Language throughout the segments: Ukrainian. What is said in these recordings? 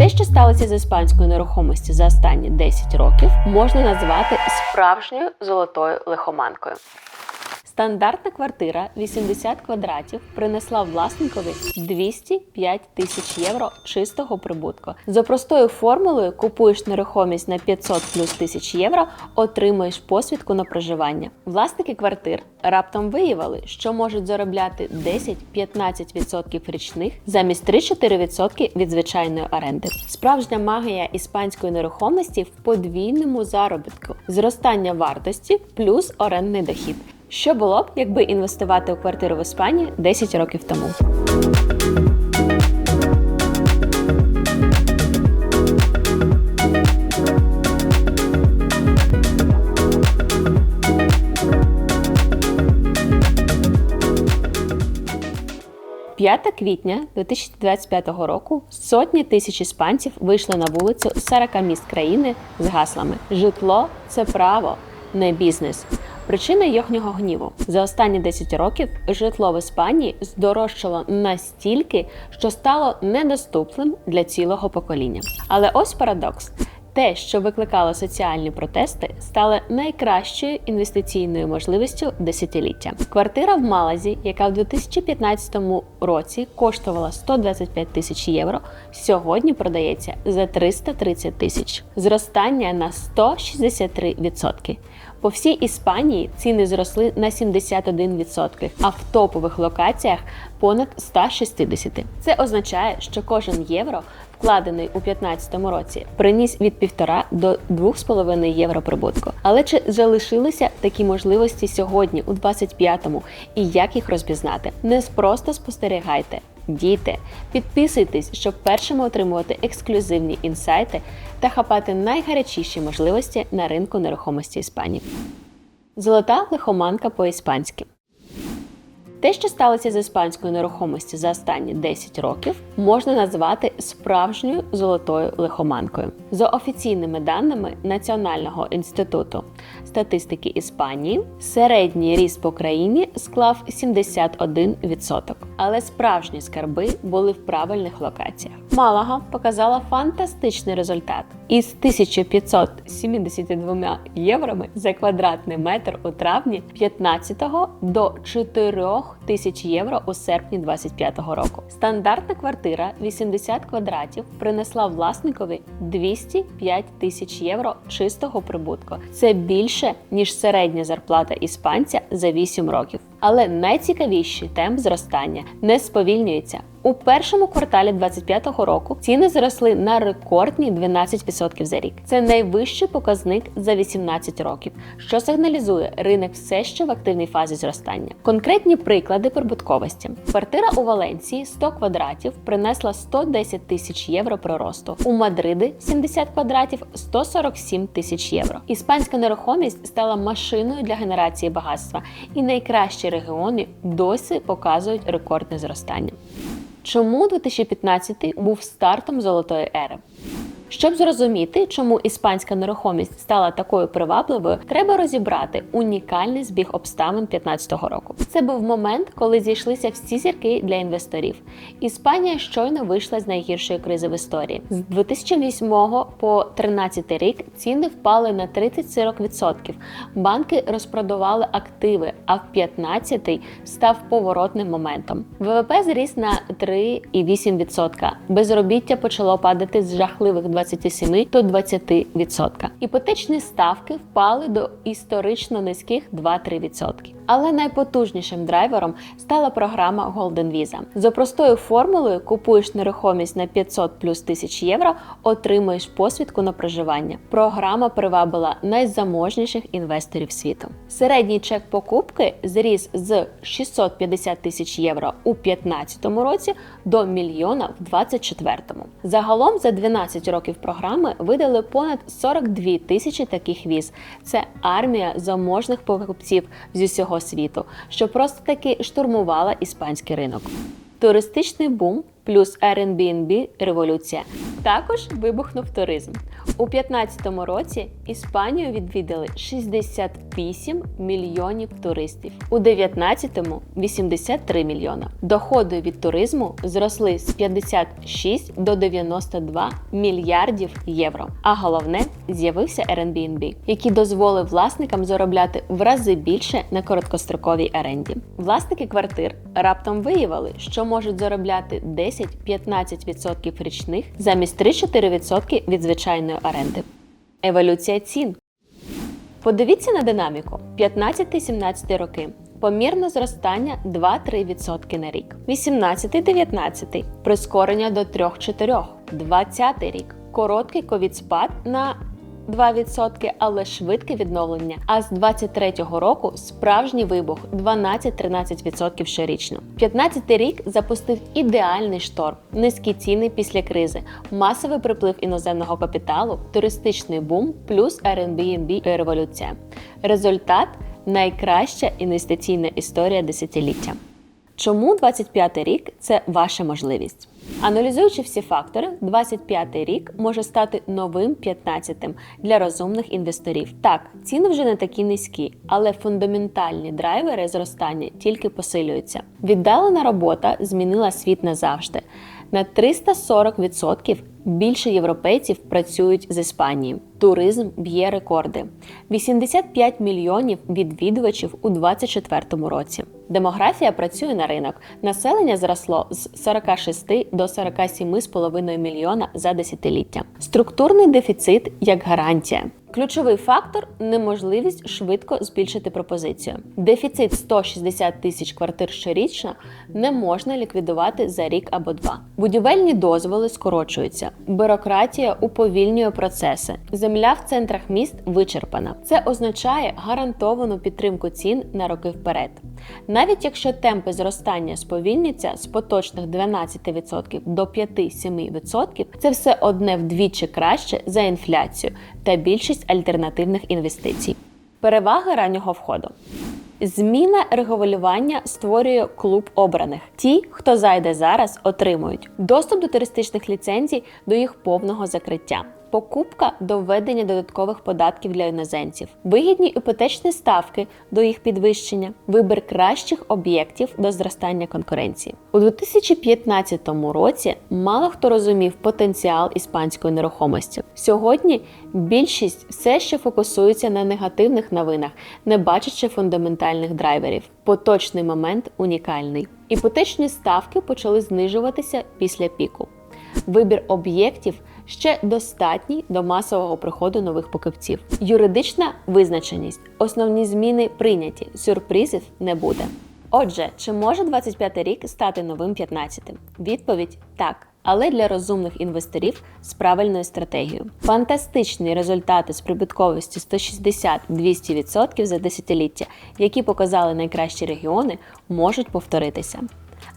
Те, що сталося з іспанською нерухомості за останні 10 років, можна назвати справжньою золотою лихоманкою. Стандартна квартира 80 квадратів принесла власникові 205 тисяч євро чистого прибутку. За простою формулою купуєш нерухомість на 500 плюс тисяч євро, отримуєш посвідку на проживання. Власники квартир раптом виявили, що можуть заробляти 10-15% річних замість 3-4% від звичайної оренди. Справжня магія іспанської нерухомості в подвійному заробітку, зростання вартості плюс орендний дохід. Що було б, якби інвестувати у квартиру в Іспанії 10 років тому? П'ята квітня 2025 року сотні тисяч іспанців вийшли на вулицю 40 міст країни з гаслами Житло це право, не бізнес. Причина їхнього гніву за останні 10 років житло в Іспанії здорожчало настільки, що стало недоступним для цілого покоління. Але ось парадокс. Те, що викликало соціальні протести, стало найкращою інвестиційною можливістю десятиліття. Квартира в Малазі, яка в 2015 році коштувала 125 тисяч євро, сьогодні продається за 330 тисяч. Зростання на 163%. По всій Іспанії ціни зросли на 71%, а в топових локаціях понад 160. Це означає, що кожен євро, вкладений у 2015 році, приніс від 1,5 до 2,5 євро прибутку. Але чи залишилися такі можливості сьогодні, у 25-му, і як їх розпізнати? Не просто спостерігайте. Діти, підписуйтесь, щоб першими отримувати ексклюзивні інсайти та хапати найгарячіші можливості на ринку нерухомості Іспанії. Золота лихоманка по-іспанськи. Те, що сталося з іспанською нерухомістю за останні 10 років, можна назвати справжньою золотою лихоманкою. За офіційними даними Національного інституту статистики Іспанії, середній ріст по країні склав 71%. Але справжні скарби були в правильних локаціях. Малага показала фантастичний результат. Із 1572 єврами за квадратний метр у травні 15-го до 4 тисяч євро у серпні 25-го року. Стандартна квартира 80 квадратів принесла власникові 205 тисяч євро чистого прибутку. Це більше ніж середня зарплата іспанця за 8 років. Але найцікавіший темп зростання не сповільнюється. У першому кварталі 2025 року ціни зросли на рекордні 12% за рік. Це найвищий показник за 18 років, що сигналізує, ринок все ще в активній фазі зростання. Конкретні приклади прибутковості: квартира у Валенції 100 квадратів принесла 110 тисяч євро приросту. У Мадриди 70 квадратів 147 тисяч євро. Іспанська нерухомість стала машиною для генерації багатства, і найкращі регіони досі показують рекордне зростання. Чому 2015 був стартом золотої ери? Щоб зрозуміти, чому іспанська нерухомість стала такою привабливою, треба розібрати унікальний збіг обставин 2015 року. Це був момент, коли зійшлися всі зірки для інвесторів. Іспанія щойно вийшла з найгіршої кризи в історії. З 2008 по 2013 рік ціни впали на 30-40%. Банки розпродавали активи, а в 2015 став поворотним моментом. ВВП зріс на 3,8%. Безробіття почало падати з жахливих 27 до 20%. Іпотечні ставки впали до історично низьких 2-3%. Але найпотужнішим драйвером стала програма Golden Visa. За простою формулою купуєш нерухомість на 500 плюс тисяч євро, отримуєш посвідку на проживання. Програма привабила найзаможніших інвесторів світу. Середній чек покупки зріс з 650 тисяч євро у 2015 році до мільйона в 2024. Загалом за 12 років програми видали понад 42 тисячі таких віз. Це армія заможних покупців з усього світу, що просто таки штурмувала іспанський ринок. Туристичний бум плюс Airbnb революція. Також вибухнув туризм. У 2015 році Іспанію відвідали 68 мільйонів туристів, у 2019 – 83 мільйона. Доходи від туризму зросли з 56 до 92 мільярдів євро. А головне, з'явився Airbnb, який дозволив власникам заробляти в рази більше на короткостроковій оренді. Власники квартир раптом виявили, що можуть заробляти 10-15% річних замість 3-4% від звичайної оренди. Еволюція цін. Подивіться на динаміку 15-17 роки. Помірне зростання 2-3% на рік. 18-19 прискорення до 3-4. 20 рік. Короткий ковід-спад на 2%, але швидке відновлення. А з 23-го року справжній вибух 12-13% щорічно. 15-й рік запустив ідеальний шторм, низькі ціни після кризи, масовий приплив іноземного капіталу, туристичний бум плюс Airbnb революція. Результат найкраща інвестиційна історія десятиліття. Чому 25 рік це ваша можливість? Аналізуючи всі фактори, 25 рік може стати новим 15-тим для розумних інвесторів. Так, ціни вже не такі низькі, але фундаментальні драйвери зростання тільки посилюються. Віддалена робота змінила світ назавжди. На 340% більше європейців працюють з Іспанії. Туризм б'є рекорди: 85 мільйонів відвідувачів у 2024 році. Демографія працює на ринок. Населення зросло з 46 до 47,5 мільйона за десятиліття. Структурний дефіцит як гарантія. Ключовий фактор неможливість швидко збільшити пропозицію. Дефіцит 160 тисяч квартир щорічно не можна ліквідувати за рік або два. Будівельні дозволи скорочуються, бюрократія уповільнює процеси. Земля в центрах міст вичерпана. Це означає гарантовану підтримку цін на роки вперед. Навіть якщо темпи зростання сповільняться з поточних 12% до 5-7%, це все одне вдвічі краще за інфляцію та більшість альтернативних інвестицій. Переваги раннього входу. Зміна регулювання створює клуб обраних. Ті, хто зайде зараз, отримують доступ до туристичних ліцензій до їх повного закриття. Покупка до введення додаткових податків для іноземців, вигідні іпотечні ставки до їх підвищення, вибір кращих об'єктів до зростання конкуренції. У 2015 році мало хто розумів потенціал іспанської нерухомості. Сьогодні більшість все ще фокусується на негативних новинах, не бачачи фундаментальних драйверів. Поточний момент унікальний. Іпотечні ставки почали знижуватися після піку. Вибір об'єктів ще достатній до масового приходу нових покупців. Юридична визначеність. Основні зміни прийняті. Сюрпризів не буде. Отже, чи може 25 рік стати новим 15-тим? Відповідь так. Але для розумних інвесторів з правильною стратегією. Фантастичні результати з прибутковістю 160-200% за десятиліття, які показали найкращі регіони, можуть повторитися.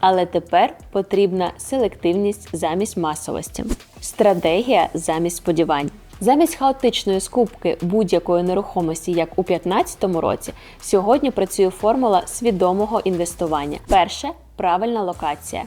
Але тепер потрібна селективність замість масовості, стратегія замість сподівань. Замість хаотичної скупки будь-якої нерухомості, як у 2015 році, сьогодні працює формула свідомого інвестування. Перше правильна локація.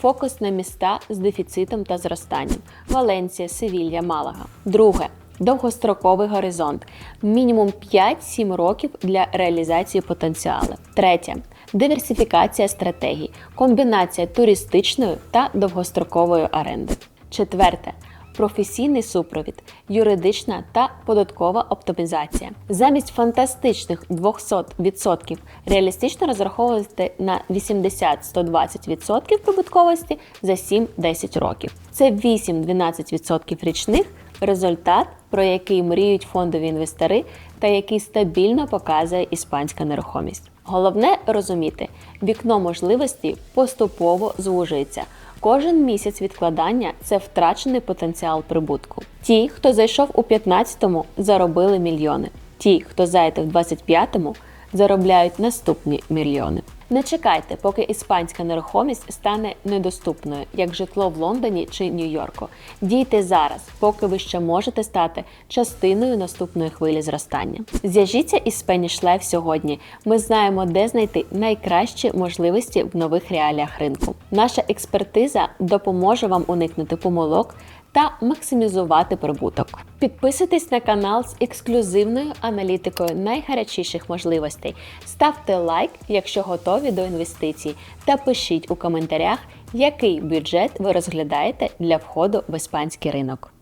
Фокус на міста з дефіцитом та зростанням: Валенція, Севілья, Малага. Друге довгостроковий горизонт, мінімум 5-7 років для реалізації потенціалу. Третє диверсифікація стратегій, комбінація туристичної та довгострокової оренди. Четверте. Професійний супровід, юридична та податкова оптимізація. Замість фантастичних 200% реалістично розраховувати на 80-120% прибутковості за 7-10 років. Це 8-12% річних результат, про який мріють фондові інвестори та який стабільно показує іспанська нерухомість. Головне розуміти, вікно можливості поступово звужується. Кожен місяць відкладання це втрачений потенціал прибутку. Ті, хто зайшов у 15-му, заробили мільйони. Ті, хто зайде в 25-му, заробляють наступні мільйони. Не чекайте, поки іспанська нерухомість стане недоступною, як житло в Лондоні чи Нью-Йорку. Дійте зараз, поки ви ще можете стати частиною наступної хвилі зростання. Зв'яжіться із Spanish Life сьогодні. Ми знаємо, де знайти найкращі можливості в нових реаліях ринку. Наша експертиза допоможе вам уникнути помилок та максимізувати прибуток. Підписуйтесь на канал з ексклюзивною аналітикою найгарячіших можливостей. Ставте лайк, якщо готові до інвестицій, та пишіть у коментарях, який бюджет ви розглядаєте для входу в іспанський ринок.